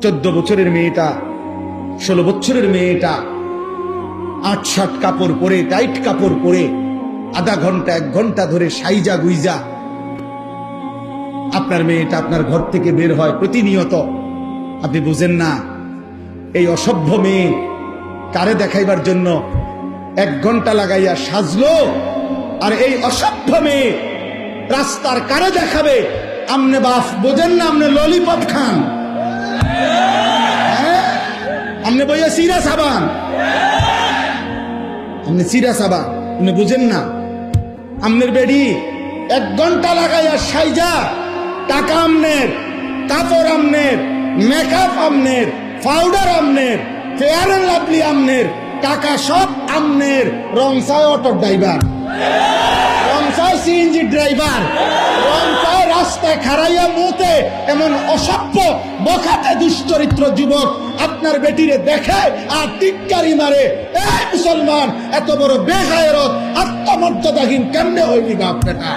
চোদ্দ বছরের মেয়েটা, ষোলো বছরের মেয়েটা, আট শার্ট কাপড় পরে, টাইট কাপড় পরে, আধা ঘণ্টা, এক ঘণ্টা ধরে সাইজা গুইজা। আপনার মেয়েটা আপনার ঘর থেকে বের হয় প্রতিনিয়ত। আপনি বুঝেন না, এই অসভ্য মেয়ে কারে দেখাইবার জন্য এক ঘণ্টা লাগাইয়া সাজলো? আর এই অসভ্য মেয়ে রাস্তার কারে দেখাবে? আমনে বাফ বোঝেন না, আমনে ললিপপ খান। আমনে বইয়া সিরা সাবান। আপনি সিরা সাবান, আপনি বুঝেন না। আমনের বেডি এক ঘণ্টা লাগাইয়া সাইজা, টাকা আমনের কাপড় আমনের মেকআপ আমনের পাউডার আমনের ফেয়ার লাভলি আমনের টাকা সব আমনের রংসায় অটো ড্রাইভার রংসায় সিএনজি ড্রাইভার রাস্তায় খারাইয়া মুতে এমন অসভ্য বখাতে দুশ্চরিত্র যুবক আপনার বেটিরে দেখে আর টিকারি মারে। এ মুসলমান, এত বড় বেহায়রত, আত্মমর্যাদাহীন কেমনে হইবি বাপ বেটা?